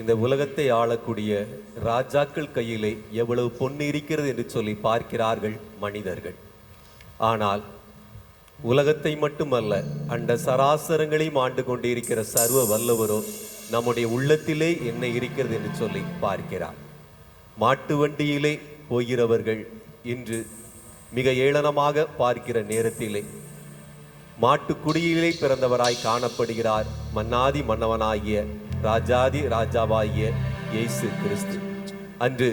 இந்த உலகத்தை ஆளக்கூடிய ராஜாக்கள் கையிலே எவ்வளவு பொண்ணு இருக்கிறது என்று சொல்லி பார்க்கிறார்கள் மனிதர்கள். ஆனால் உலகத்தை மட்டுமல்ல அந்த சராசரங்களையும் ஆண்டு கொண்டிருக்கிற சர்வ வல்லவரோ நம்முடைய உள்ளத்திலே என்ன இருக்கிறது என்று சொல்லி பார்க்கிறார். மாட்டு வண்டியிலே போகிறவர்கள் இன்று மிக ஏளனமாக பார்க்கிற நேரத்திலே மாட்டுக்குடியிலே பிறந்தவராய் காணப்படுகிறார் மன்னாதி மன்னவனாகிய ராஜாதி ராஜாவாகிய இயேசு கிறிஸ்து. அன்று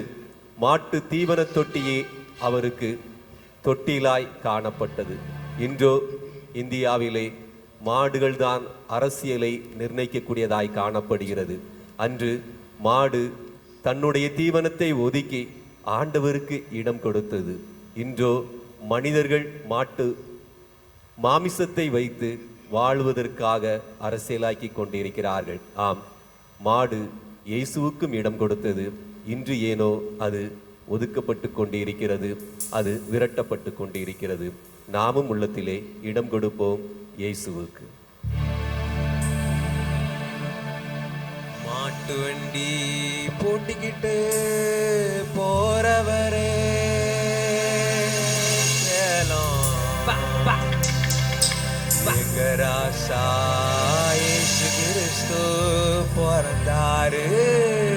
மாட்டு தீவன தொட்டியே அவருக்கு தொட்டிலாய் காணப்பட்டது. இன்றோ இந்தியாவிலே மாடுகள்தான் அரசியலை நிர்ணயிக்கக்கூடியதாய் காணப்படுகிறது. அன்று மாடு தன்னுடைய தீவனத்தை ஒதுக்கி ஆண்டவருக்கு இடம் கொடுத்தது. இன்றோ மனிதர்கள் மாட்டு மாமிசத்தை வைத்து வாழ்வதற்காக அரசியலாக்கி கொண்டிருக்கிறார்கள். ஆம். மாடு இயேசுவுக்கும் இடம் கொடுத்தது. இன்று ஏனோ அது ஒதுக்கப்பட்டு கொண்டிருக்கிறது. அது விரட்டப்பட்டு கொண்டிருக்கிறது. நாமும் உள்ளத்திலே இடம் கொடுப்போம் இயேசுவுக்கு. மாட்டு வண்டி பூட்டிக்கிட்டு போறவரே ராசா இயேசு கிறிஸ்து. பறந்தாரு.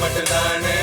மட்டும்தானே?